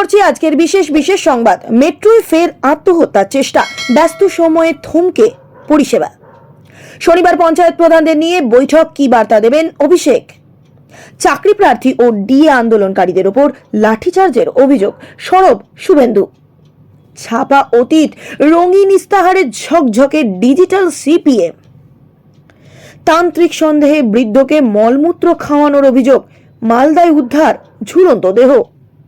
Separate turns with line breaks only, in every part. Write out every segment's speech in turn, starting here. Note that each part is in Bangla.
করছি আজকের বিশেষ বিশেষ সংবাদ। মেট্রোয় ফের আত্মহত্যার চেষ্টা। ব্যস্ত সময়ে থমকে পরিষেবা। শনিবার পঞ্চায়েত প্রধানদের নিয়ে বৈঠক কি বার্তা দেবেন অভিষেক? চাকরি প্রার্থী ও ডিএ আন্দোলনকারীদের ওপর লাঠিচার্জের অভিযোগ। সরব শুভেন্দু। ছাপা অতীত, রঙিন ইস্তাহারের ঝকঝকে ডিজিটাল সিপিএম। তান্ত্রিক সন্দেহে বৃদ্ধকে মলমূত্র খাওয়ানোর অভিযোগ। মালদায় উদ্ধার, ঝুলন্ত দেহ।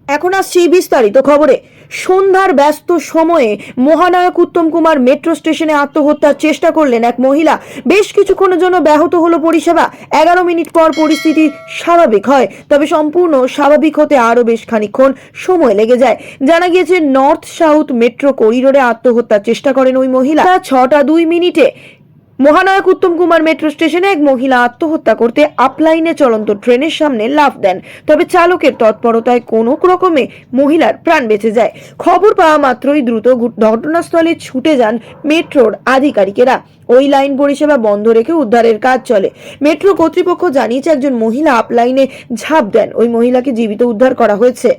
এখন আসছি বিস্তারিত খবরে। সন্ধ্যার ব্যস্ত সময়ে মহানায়ক উত্তম কুমার মেট্রো স্টেশনে আত্মহত্যার চেষ্টা করলেন এক মহিলা। বেশ কিছুক্ষণের জন্য ব্যাহত হলো পরিষেবা। এগারো মিনিট পর পরিস্থিতি স্বাভাবিক হয়, তবে সম্পূর্ণ স্বাভাবিক হতে আরও বেশ খানিক্ষণ সময় লেগে যায়। জানা গিয়েছে, নর্থ সাউথ মেট্রো করিডোরে আত্মহত্যার চেষ্টা করেন ওই মহিলা। ছটা দুই মিনিটে মহানায়ক উত্তম কুমার মেট্রো স্টেশনে এক মহিলা আত্মহত্যা করতে আপলাইনে চলন্ত ট্রেনের সামনে লাফ দেন। তবে চালকের তৎপরতায় কোনো রকমে মহিলার প্রাণ বেঁচে যায়। খবর পাওয়া মাত্রই দ্রুত ঘটনাস্থলে ছুটে যান মেট্রোর আধিকারিকেরা। ওই লাইন পরিষেবা বন্ধ রেখে উদ্ধারের কাজ চলে। মেট্রো কর্তৃপক্ষ জানিয়েছে, একজন মহিলা আপলাইনে ঝাঁপ দেন। ওই মহিলাকে জীবিত উদ্ধার করা হয়েছে।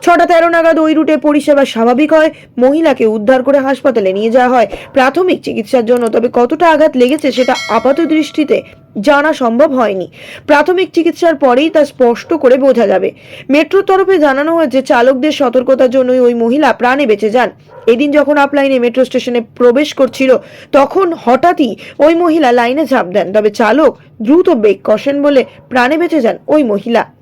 ছটা তেরো নাগাদ ওই রুটে পরিষেবা স্বাভাবিক হয়। মহিলাকে উদ্ধার করে হাসপাতালে নিয়ে যাওয়া হয়। প্রাথমিক চিকিৎসার জন্য, তবে কতটা আঘাত লেগেছে সেটা আপাত দৃষ্টিতে জানা সম্ভব হয়নি। প্রাথমিক চিকিৎসার পরেই তা স্পষ্ট করে বোঝা যাবে। মেট্রোর তরফে জানানো হয়েছে, চালকদের সতর্কতার জন্যই ওই মহিলা প্রাণে বেঁচে যান। এদিন যখন আপলাইনে মেট্রো স্টেশনে প্রবেশ করছিল, তখন হঠাৎই ওই মহিলা লাইনে ঝাঁপ দেন। তবে চালক দ্রুত বেগ কষেন বলে প্রাণে বেঁচে যান ওই মহিলা।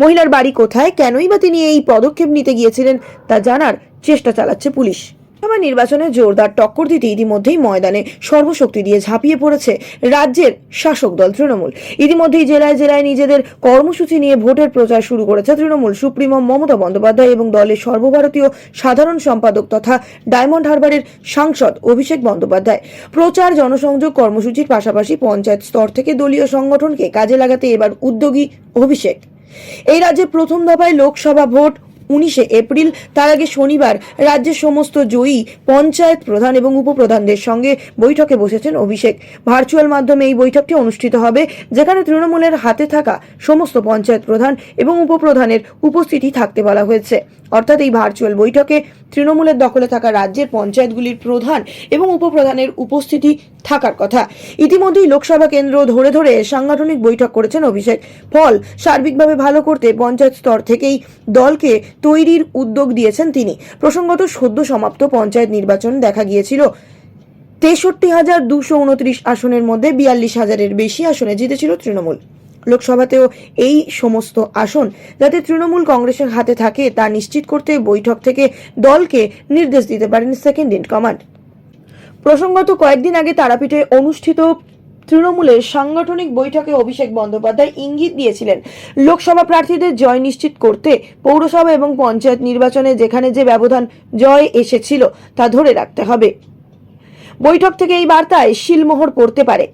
মহিলার বাড়ি কোথায়? কেনই বা তিনি এই পদক্ষেপ নিতে গিয়েছিলেন তা জানার চেষ্টা চালাচ্ছে পুলিশ। লোকসভা নির্বাচনে জোরদার টক্কর দিতে ইতিমধ্যেই ময়দানে সর্বশক্তি দিয়ে ঝাঁপিয়ে পড়েছে রাজ্যের শাসক দল তৃণমূল। ইতিমধ্যেই জেলায় জেলায় নিজেদের কর্মসূচি নিয়ে ভোটের প্রচার শুরু করেছে তৃণমূল। সুপ্রিমো মমতা বন্দ্যোপাধ্যায় এবং দলের সর্বভারতীয় সাধারণ সম্পাদক তথা ডায়মন্ড হারবারের সাংসদ অভিষেক বন্দ্যোপাধ্যায়। প্রচার, জনসংযোগ কর্মসূচির পাশাপাশি পঞ্চায়েত স্তর থেকে দলীয় সংগঠনকে কাজে লাগাতে এবার উদ্যোগী অভিষেক। এই রাজ্যে প্রথম দফায় লোকসভা ভোট উনিশে এপ্রিল। তার আগে শনিবার রাজ্যের সমস্ত জয়ী পঞ্চায়েত প্রধান এবং উপপ্রধানদের সঙ্গে বৈঠকে বসেছেন অভিষেক। ভার্চুয়াল মাধ্যমে এই বৈঠকটি অনুষ্ঠিত হবে, যেখানে তৃণমূলের হাতে থাকা সমস্ত পঞ্চায়েত প্রধান এবং উপপ্রধানের উপস্থিতি থাকতে বলা হয়েছে। অর্থাৎ এই ভার্চুয়াল বৈঠকে তৃণমূলের দখলে থাকা রাজ্যের পঞ্চায়েতগুলির প্রধান এবং উপপ্রধানের উপস্থিতি থাকার কথা। ইতিমধ্যেই লোকসভা কেন্দ্র ধরে ধরে সাংগঠনিক বৈঠক করেছেন অভিষেক। ফল সার্বিকভাবে ভালো করতে পঞ্চায়েত স্তর থেকেই দলকে তৈরির উদ্যোগ দিয়েছেন তিনি। প্রসঙ্গত সদ্য সমাপ্ত পঞ্চায়েত নির্বাচন দেখা গিয়েছিল। তেষট্টি হাজার দুশো উনত্রিশ আসনের মধ্যে বিয়াল্লিশ হাজারের বেশি আসনে জিতেছিল তৃণমূল। লোকসভাতেও এই সমস্ত আসন। যাতে তৃণমূল কংগ্রেসের হাতে থাকে, তা নিশ্চিত করতে বৈঠক থেকে দলকে নির্দেশ দিতে পারেন সেকেন্ড ইন কমান্ড। প্রসঙ্গত কয়েকদিন আগে তারাপীঠে অনুষ্ঠিত তৃণমূলের সাংগঠনিক বৈঠকে অভিষেক বন্দ্যোপাধ্যায় ইঙ্গিত দিয়েছিলেন, লোকসভা প্রার্থীদের জয় নিশ্চিত করতে পৌরসভা এবং পঞ্চায়েত নির্বাচনে যেখানে যে ব্যবধান জয় এসেছিল তা ধরে রাখতে হবে। বৈঠক থেকে এই বার্তায় শিলমোহর পড়তে পারে।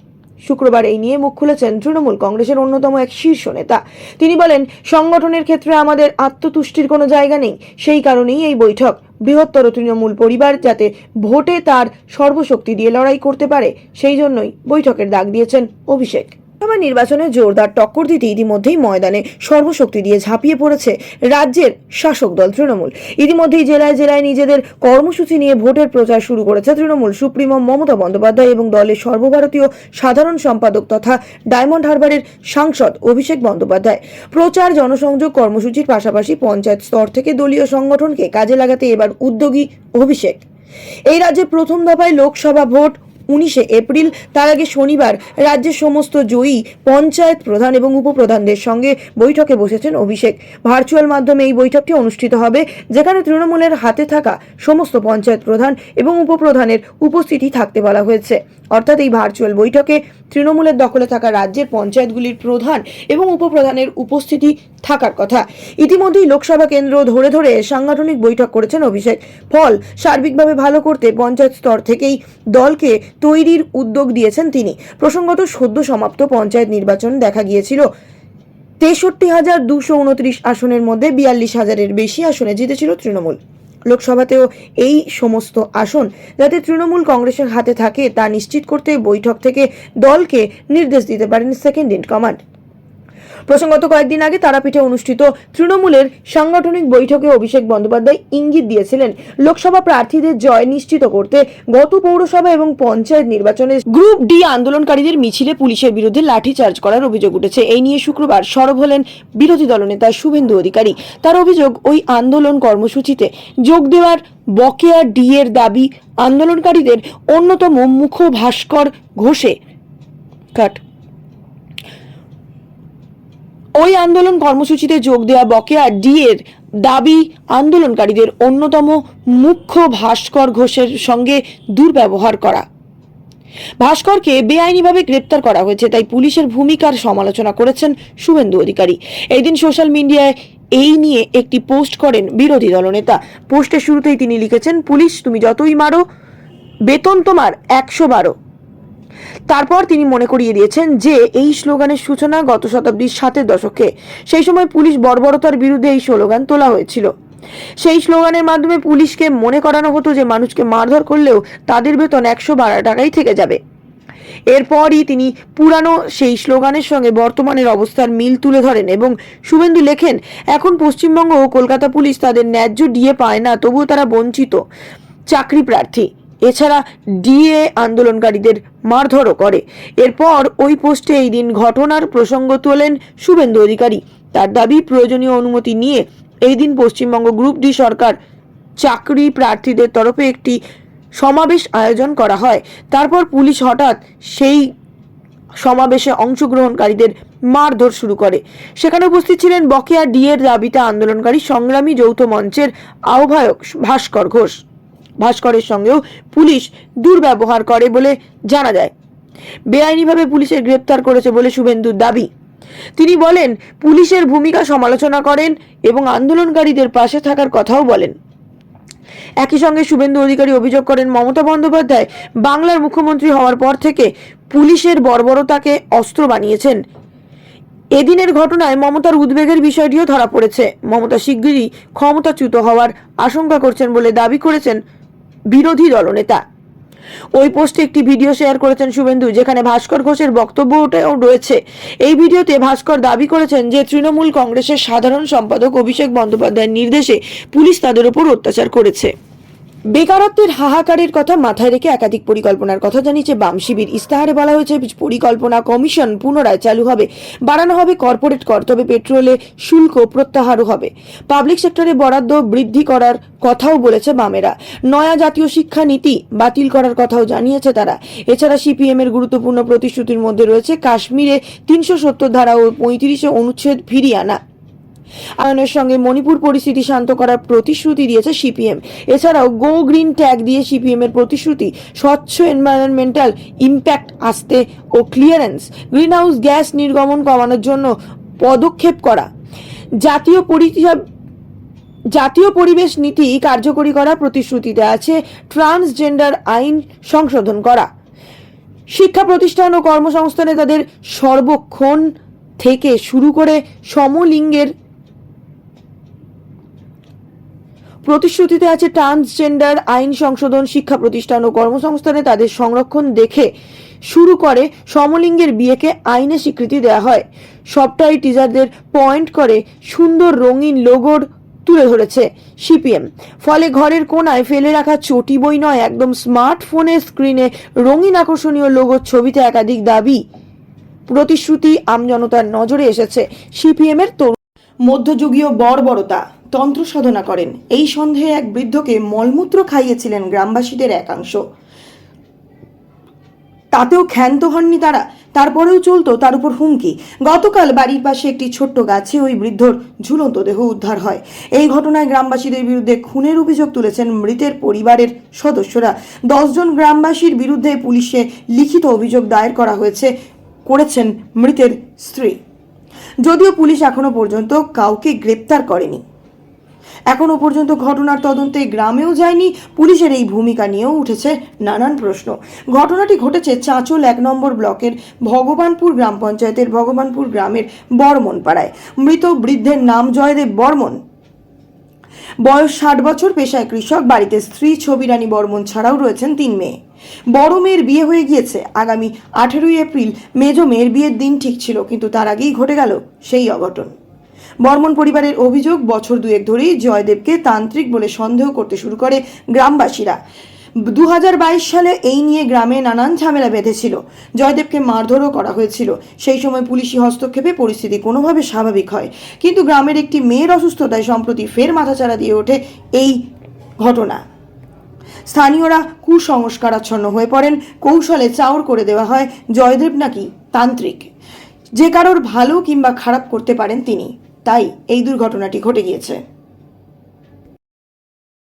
শুক্রবার এই নিয়ে মুখ খুলেছেন তৃণমূল কংগ্রেসের অন্যতম এক শীর্ষ নেতা। তিনি বলেন, সংগঠনের ক্ষেত্রে আমাদের আত্মতুষ্টির কোনো জায়গা নেই। সেই কারণেই এই বৈঠক। বৃহত্তর তৃণমূল পরিবার যাতে ভোটে তার সর্বশক্তি দিয়ে লড়াই করতে পারে, সেই জন্যই বৈঠকের ডাক দিয়েছেন অভিষেক। লোকসভা নির্বাচনে জোরদার টক্কর দিতে ইতিমধ্যেই ময়দানে সর্বশক্তি দিয়ে ঝাঁপিয়ে পড়েছে রাজ্যের শাসক দল তৃণমূল। ইতিমধ্যেই জেলায় জেলায় নিজেদের কর্মসূচি নিয়ে ভোটের প্রচার শুরু করেছে তৃণমূল। সুপ্রিমো মমতা বন্দ্যোপাধ্যায় এবং দলের সর্বভারতীয় সাধারণ সম্পাদক তথা ডায়মন্ড হারবারের সাংসদ অভিষেক বন্দ্যোপাধ্যায়। প্রচার, জনসংযোগ কর্মসূচির পাশাপাশি পঞ্চায়েত স্তর থেকে দলীয় সংগঠনকে কাজে লাগাতে এবার উদ্যোগী অভিষেক। এই রাজ্যে প্রথম দফায় লোকসভা ভোট উনিশে এপ্রিল, তার আগে শনিবার রাজ্যের সমস্ত জয়ী পঞ্চায়েত প্রধান এবং উপপ্রধানদের সঙ্গে বৈঠকে বসেছেন অভিষেক। ভার্চুয়াল মাধ্যমে এই বৈঠকটি অনুষ্ঠিত হবে, যেখানে তৃণমূলের হাতে থাকা সমস্ত পঞ্চায়েত প্রধান এবং উপপ্রধানের উপস্থিতি থাকতে বলা হয়েছে। অর্থাৎ এই ভার্চুয়াল বৈঠকে তৃণমূলের দখলে থাকা রাজ্যের পঞ্চায়েতগুলির প্রধান এবং উপপ্রধানের উপস্থিতি থাকার কথা। ইতিমধ্যেই লোকসভা কেন্দ্র ধরে ধরে সাংগঠনিক বৈঠক করেছেন অভিষেক। ফল সার্বিকভাবে ভালো করতে পঞ্চায়েত স্তর থেকেই দলকে তৈরির উদ্যোগ দিয়েছেন তিনি। প্রসঙ্গত সদ্য সমাপ্ত পঞ্চায়েত নির্বাচন দেখা গিয়েছিল। তেষট্টি হাজার দুশো উনত্রিশ আসনের মধ্যে বিয়াল্লিশ হাজারের বেশি আসনে জিতেছিল তৃণমূল। লোকসভাতেও এই সমস্ত আসন, যাতে তৃণমূল কংগ্রেসের হাতে থাকে তা নিশ্চিত করতে বৈঠক থেকে দলকে নির্দেশ দিতে পারেন সেকেন্ড ইন কমান্ড। প্রসঙ্গত কয়েকদিন আগে তারাপীঠে অনুষ্ঠিত তৃণমূলের সাংগঠনিক বৈঠকে অভিষেক বন্দ্যোপাধ্যায় ইঙ্গিত দিয়েছিলেন, লোকসভা প্রার্থীদের জয় নিশ্চিত করতে গত পৌরসভা এবং পঞ্চায়েত নির্বাচনে গ্রুপ ডি আন্দোলনকারীদের মিছিলে পুলিশের বিরুদ্ধে লাঠিচার্জ করার অভিযোগ উঠেছে। এই নিয়ে শুক্রবার সরব হলেন বিরোধী দলনেতা শুভেন্দু অধিকারী। তার অভিযোগ, ওই আন্দোলন কর্মসূচিতে যোগ দেওয়ার বকেয়া ডি এর দাবি আন্দোলনকারীদের অন্যতম মুখ ভাস্কর ঘোষে। কাট। ওই আন্দোলন কর্মসূচিতে যোগ দেওয়া বকেয়া ডি এর দাবি আন্দোলনকারীদের অন্যতম মুখ্য ভাস্কর ঘোষের সঙ্গে দুর্ব্যবহার করা। ভাস্করকে বেআইনিভাবে গ্রেপ্তার করা হয়েছে, তাই পুলিশের ভূমিকার সমালোচনা করেছেন শুভেন্দু অধিকারী। এদিন সোশ্যাল মিডিয়ায় এই নিয়ে একটি পোস্ট করেন বিরোধী দলনেতা। পোস্টের শুরুতেই তিনি লিখেছেন, পুলিশ, তুমি যতই মারো, বেতন তোমার একশো বারো। তারপর তিনি মনে করিয়ে দিয়েছেন যে এই স্লোগানের সূচনা গত শতাব্দীর সাতের দশকে। সেই সময় পুলিশ বর্বরতার বিরুদ্ধে এই স্লোগান তোলা হয়েছিল। সেই স্লোগানের মাধ্যমে পুলিশকে মনে করানো হতো যে মানুষকে মারধর করলেও তাদের বেতন একশো বারো টাকাই থেকে যাবে। এরপরই তিনি পুরানো সেই স্লোগানের সঙ্গে বর্তমানের অবস্থার মিল তুলে ধরেন এবং শুভেন্দু লেখেন, এখন পশ্চিমবঙ্গ ও কলকাতা পুলিশ তাদের ন্যায্য ডিএ পায় না, তবুও তারা বঞ্চিত। চাকরি প্রার্থী। এছাড়া ডিএ আন্দোলনকারীদের মারধরও করে। এরপর ওই পোস্টে এই দিন ঘটনার প্রসঙ্গ তোলেন শুভেন্দু অধিকারী। তার দাবি, প্রয়োজনীয় অনুমতি নিয়ে এই দিন পশ্চিমবঙ্গ গ্রুপ ডি সরকার চাকরি প্রার্থীদের তরফে একটি সমাবেশ আয়োজন করা হয়। তারপর পুলিশ হঠাৎ সেই সমাবেশে অংশগ্রহণকারীদের মারধর শুরু করে। সেখানে উপস্থিত ছিলেন বকেয়া ডিএর দাবিতে আন্দোলনকারী সংগ্রামী যৌথ মঞ্চের আহ্বায়ক ভাস্কর ঘোষ। ভাস্করের সঙ্গেও পুলিশ দুর্ব্যবহার করে বলে জানা যায়। বেআইনিভাবে পুলিশের গ্রেপ্তার করেছে বলে শুভেন্দুর দাবি। তিনি বলেন, পুলিশের ভূমিকা সমালোচনা করেন এবং আন্দোলনকারীদের পাশে থাকার কথাও বলেন। একই সঙ্গে শুভেন্দু অধিকারী অভিযোগ করেন, মমতা বন্দ্যোপাধ্যায় বাংলার মুখ্যমন্ত্রী হওয়ার পর থেকে পুলিশের বর্বরতাকে অস্ত্র বানিয়েছেন। এদিনের ঘটনায় মমতার উদ্বেগের বিষয়টিও ধরা পড়েছে। মমতা শিগগিরই ক্ষমতাচ্যুত হওয়ার আশঙ্কা করছেন বলে দাবি করেছেন বিরোধী দলনেতা। ওই পোস্টে একটি ভিডিও শেয়ার করেছেন শুভেন্দু, যেখানে ভাস্কর ঘোষের বক্তব্যটাও রয়েছে। এই ভিডিওতে ভাস্কর দাবি করেছেন যে, তৃণমূল কংগ্রেসের সাধারণ সম্পাদক অভিষেক বন্দ্যোপাধ্যায়ের নির্দেশে পুলিশ তাদের উপর অত্যাচার করেছে। বেকারত্বের হাহাকারের কথা মাথায় রেখে একাধিক পরিকল্পনার কথা জানিয়েছে বাম শিবির। ইস্তাহারে বলা হয়েছে, পরিকল্পনা কমিশন পুনরায় চালু হবে, বাড়ানো হবে কর্পোরেট কর, তবে পেট্রোলে শুল্ক প্রত্যাহারও হবে। পাবলিক সেক্টরে বরাদ্দ বৃদ্ধি করার কথাও বলেছে বামেরা। নয়া জাতীয় শিক্ষা নীতি বাতিল করার কথাও জানিয়েছে তারা। এছাড়া সিপিএম এর গুরুত্বপূর্ণ প্রতিশ্রুতির মধ্যে রয়েছে, কাশ্মীরে তিনশো সত্তর ধারা ও পঁয়ত্রিশে অনুচ্ছেদ ফিরিয়ে আনা। আয়নের সঙ্গে মণিপুর পরিস্থিতি শান্ত করার প্রতিশ্রুতি দিয়েছে সিপিএম। এছাড়াও গো গ্রিন ট্যাগ দিয়ে সিপিএম এর প্রতিশ্রুতি, স্বচ্ছ এনভায়রনমেন্টাল ইম্প্যাক্ট আসতে ও ক্লিয়ারেন্স গ্রিনহাউস গ্যাস নির্গমন কমানোর জন্য পদক্ষেপ করা। জাতীয় পরিষেবা জাতীয় পরিবেশ নীতি কার্যকরী করার প্রতিশ্রুতিতে আছে ট্রান্সজেন্ডার আইন সংশোধন করা। শিক্ষা প্রতিষ্ঠান ও কর্মসংস্থানে তাদের সর্বক্ষণ থেকে শুরু করে সমলিঙ্গের প্রতিশ্রুতিতে আছে ট্রান্সজেন্ডার আইন সংশোধন, শিক্ষা প্রতিষ্ঠান ও কর্মসংস্থানে তাদের সংরক্ষণ দেখে শুরু করে সমলিঙ্গের বিয়েকে আইনে স্বীকৃতি দেওয়া হয়। সবটাই টিজারদের পয়েন্ট করে সুন্দর রঙিন লোগোর তুলে ধরেছে সিপিএম। ফলে ঘরের কোনায় ফেলে রাখা চটি বই নয়, একদম স্মার্টফোনের স্ক্রিনে রঙিন আকর্ষণীয় লোগোর ছবিতে একাধিক দাবি। প্রতিশ্রুতি আমজনতার নজরে এসেছে সিপিএম এর তরুণ। মধ্যযুগীয় বর্বরতা। তন্ত্র সাধনা করেন। এই সন্দেহে এক বৃদ্ধকে মলমূত্র খাইয়েছিলেন গ্রামবাসীদের একাংশ। তাতেও ক্ষান্ত হননি তারা। তারপরেও চলতো তার উপর হুমকি। গতকাল বাড়ির পাশে একটি ছোট্ট গাছে ওই বৃদ্ধর ঝুলন্ত দেহ উদ্ধার হয়। এই ঘটনায় গ্রামবাসীদের বিরুদ্ধে খুনের অভিযোগ তুলেছেন মৃতের পরিবারের সদস্যরা। দশজন গ্রামবাসীর বিরুদ্ধে পুলিশে লিখিত অভিযোগ দায়ের করা হয়েছে, করেছেন মৃতের স্ত্রী। যদিও পুলিশ এখনও পর্যন্ত কাউকে গ্রেপ্তার করেনি। এখনও পর্যন্ত ঘটনার তদন্তে গ্রামেও যায়নি, পুলিশের এই ভূমিকা নিয়েও উঠেছে নানান প্রশ্ন। ঘটনাটি ঘটেছে চাঁচল এক নম্বর ব্লকের ভগবানপুর গ্রাম পঞ্চায়েতের ভগবানপুর গ্রামের বর্মন পাড়ায় মৃত বৃদ্ধের নাম জয়দেব বর্মন। বয়স ষাট বছর, পেশায় কৃষক, বাড়িতে স্ত্রী ছবি রানী বর্মন ছাড়াও রয়েছেন তিন মেয়ে। বড় মেয়ের বিয়ে হয়ে গিয়েছে। আগামী আঠেরোই এপ্রিল মেজ মেয়ের বিয়ের দিন ঠিক ছিল, কিন্তু তার আগেই ঘটে গেল সেই অঘটন। বর্মন পরিবারের অভিযোগ, বছর দুয়েক ধরেই জয়দেবকে তান্ত্রিক বলে সন্দেহ করতে শুরু করে গ্রামবাসীরা। দু হাজার বাইশ সালে এই নিয়ে গ্রামে নানান ঝামেলা বেঁধেছিল। জয়দেবকে মারধরও করা হয়েছিল। সেই সময় পুলিশি হস্তক্ষেপে পরিস্থিতি কোনোভাবে স্বাভাবিক হয়। কিন্তু গ্রামের একটি মেয়ের অসুস্থতায় সম্প্রতি ফের মাথাচাড়া দিয়ে ওঠে এই ঘটনা। স্থানীয়রা কুসংস্কারাচ্ছন্ন হয়ে পড়েন। কৌশলে চাউর করে দেওয়া হয় জয়দেব নাকি তান্ত্রিক। যে কারোর ভালো কিংবা খারাপ করতে পারেন তিনি। তাই এই দুর্ঘটনাটি ঘটে গিয়েছে।